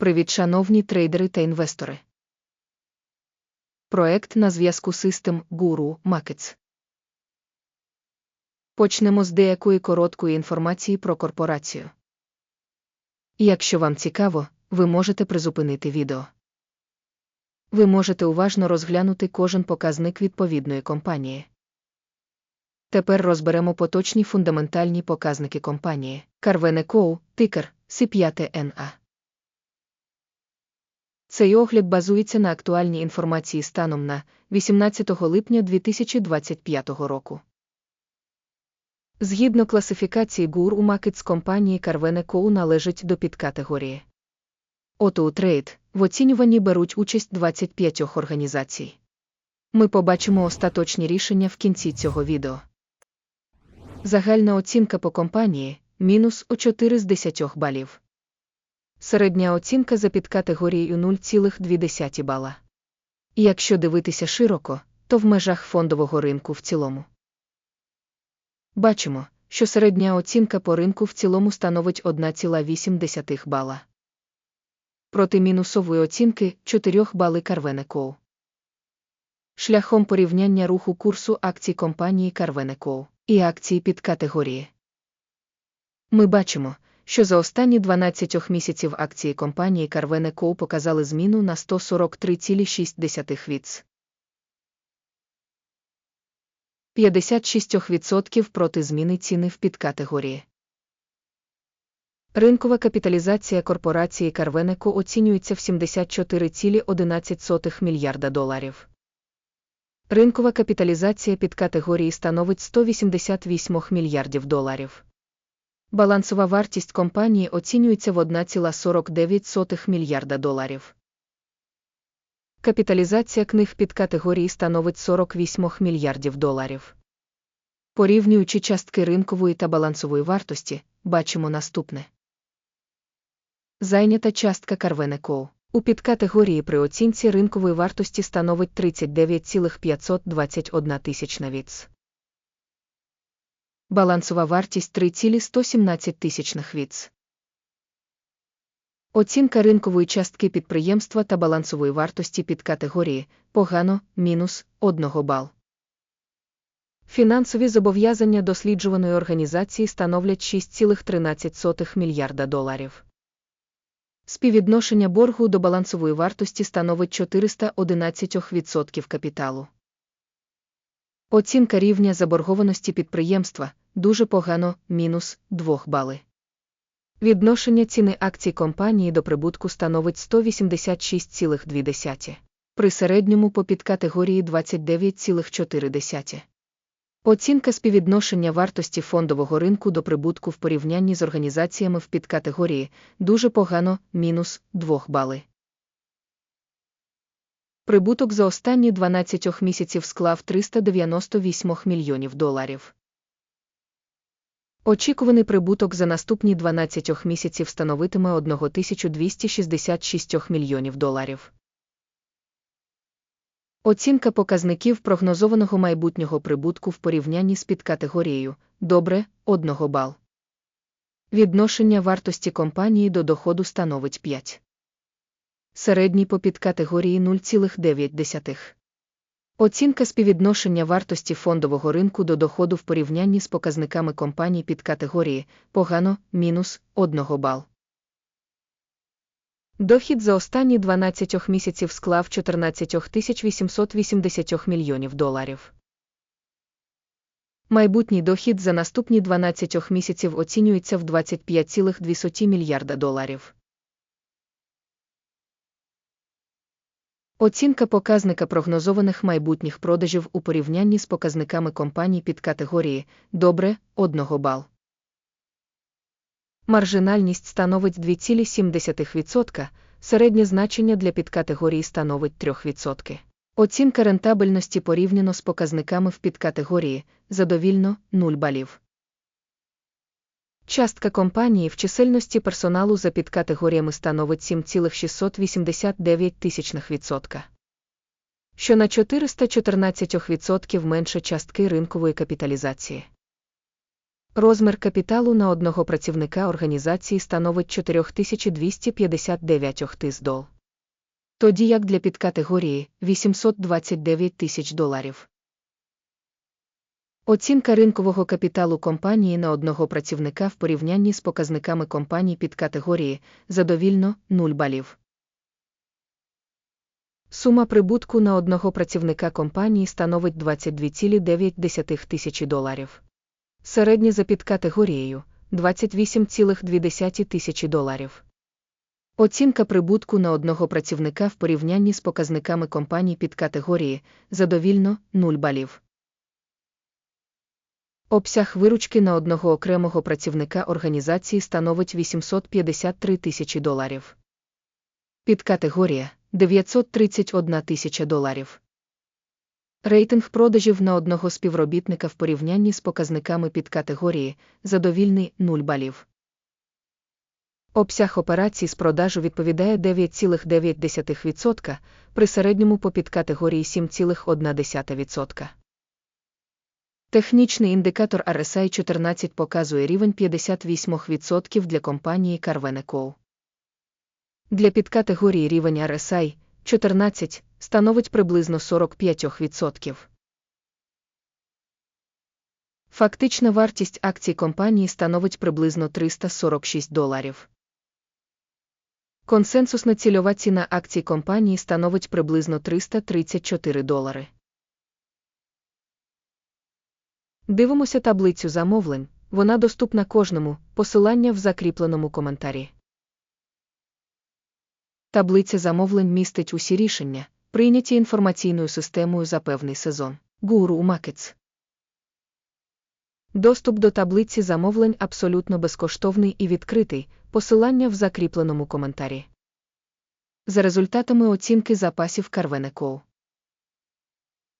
Привіт, шановні трейдери та інвестори. Проект на зв'язку System Guru Markets. Почнемо з деякої короткої інформації про корпорацію. Якщо вам цікаво, ви можете призупинити відео. Ви можете уважно розглянути кожен показник відповідної компанії. Тепер розберемо поточні фундаментальні показники компанії. Carvene Co, тикер C5NA. Цей огляд базується на актуальній інформації станом на 18 липня 2025 року. Згідно класифікації ГУР у Markets компанії Carvene Co належить до підкатегорії. Ото у трейд в оцінюванні беруть участь 25 організацій. Ми побачимо остаточні рішення в кінці цього відео. Загальна оцінка по компанії мінус о 4 з 10 балів. Середня оцінка за підкатегорією 0,2 бала. Якщо дивитися широко, то в межах фондового ринку в цілому. Бачимо, що середня оцінка по ринку в цілому становить 1,8 бала. Проти мінусової оцінки 4 бали Carvene Co. Шляхом порівняння руху курсу акцій компанії Carvene Co. і акції підкатегорії. Ми бачимо, що за останні 12 місяців акції компанії Carvene Co показали зміну на 143,6 віц. 56% проти зміни ціни в підкатегорії. Ринкова капіталізація корпорації Co оцінюється в 74,11 мільярда доларів. Ринкова капіталізація підкатегорії становить 188 мільярдів доларів. Балансова вартість компанії оцінюється в 1,49 мільярда доларів. Капіталізація книг під категорії становить 48 мільярдів доларів. Порівнюючи частки ринкової та балансової вартості, бачимо наступне. Зайнята частка Carvene Co. у підкатегорії при оцінці ринкової вартості становить 39,521 тисячна віц балансова вартість 3,117 тисячних віц. Оцінка ринкової частки підприємства та балансової вартості під категорії погано мінус 1 бал. Фінансові зобов'язання досліджуваної організації становлять 6,13 мільярда доларів. Співвідношення боргу до балансової вартості становить 411% капіталу. Оцінка рівня заборгованості підприємства дуже погано мінус 2 бали. Відношення ціни акцій компанії до прибутку становить 186,2, при середньому по підкатегорії 29,4. Оцінка співвідношення вартості фондового ринку до прибутку в порівнянні з організаціями в підкатегорії дуже погано мінус 2 бали. Прибуток за останні 12 місяців склав 398 мільйонів доларів. Очікуваний прибуток за наступні 12 місяців становитиме 1266 мільйонів доларів. Оцінка показників прогнозованого майбутнього прибутку в порівнянні з підкатегорією добре 1 бал. Відношення вартості компанії до доходу становить 5. Середній по підкатегорії 0,9. Оцінка співвідношення вартості фондового ринку до доходу в порівнянні з показниками компаній під категорії погано мінус 1 бал. Дохід за останні 12 місяців склав 14 880 мільйонів доларів. Майбутній дохід за наступні 12 місяців оцінюється в 25,2 мільярда доларів. Оцінка показника прогнозованих майбутніх продажів у порівнянні з показниками компаній під категорії добре 1 бал. Маржинальність становить 2,7%, середнє значення для підкатегорії становить 3%. Оцінка рентабельності порівняно з показниками в підкатегорії задовільно 0 балів. Частка компанії в чисельності персоналу за підкатегоріями становить 7,689 тисячних відсотка, що на 414% менше частки ринкової капіталізації. Розмір капіталу на одного працівника організації становить 4259 тис дол. Тоді як для підкатегорії 829 тисяч доларів. Оцінка ринкового капіталу компанії на одного працівника в порівнянні з показниками компаній підкатегорії задовільно 0 балів. Сума прибутку на одного працівника компанії становить 22,9 тисячі доларів. Середня за підкатегорією 28,2 тисячі доларів. Оцінка прибутку на одного працівника в порівнянні з показниками компаній підкатегорії задовільно 0 балів. Обсяг виручки на одного окремого працівника організації становить 853 тисячі доларів. Підкатегорія 931 тисяча доларів. Рейтинг продажів на одного співробітника в порівнянні з показниками підкатегорії задовільний 0 балів. Обсяг операцій з продажу відповідає 9,9% при середньому по підкатегорії 7,1%. Технічний індикатор RSI 14 показує рівень 58% для компанії Carvene Co. Для підкатегорії рівень RSI 14 становить приблизно 45%. Фактична вартість акцій компанії становить приблизно 346 доларів. Консенсусна цільова ціна акцій компанії становить приблизно 334 долари. Дивимося таблицю замовлень, вона доступна кожному, посилання в закріпленому коментарі. Таблиця замовлень містить усі рішення, прийняті інформаційною системою за певний сезон. Guru Markets. Доступ до таблиці замовлень абсолютно безкоштовний і відкритий, посилання в закріпленому коментарі. За результатами оцінки запасів Co.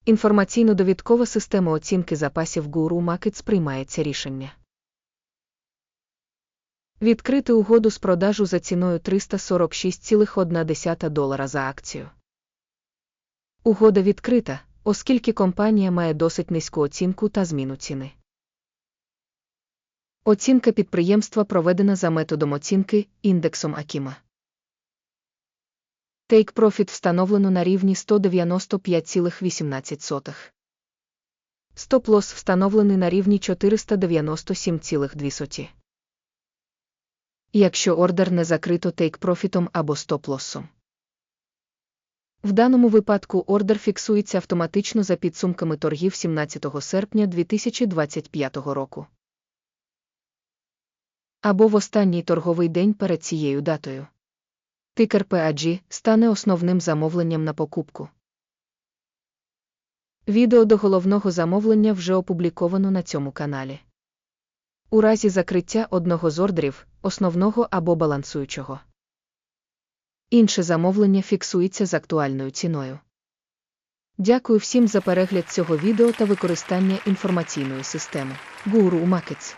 Інформаційно-довідкова система оцінки запасів Guru Markets приймається рішення. Відкрити угоду з продажу за ціною 346,1 долара за акцію. Угода відкрита, оскільки компанія має досить низьку оцінку та зміну ціни. Оцінка підприємства проведена за методом оцінки індексом Акіма. Take Profit встановлено на рівні 195,18. Стоп-лосс встановлений на рівні 497,2. Якщо ордер не закрито take-профітом або стоп-лоссом. В даному випадку ордер фіксується автоматично за підсумками торгів 17 серпня 2025 року. Або в останній торговий день перед цією датою. Тикер PAG стане основним замовленням на покупку. Відео до головного замовлення вже опубліковано на цьому каналі. У разі закриття одного з ордерів, основного або балансуючого. Інше замовлення фіксується з актуальною ціною. Дякую всім за перегляд цього відео та використання інформаційної системи. Guru Markets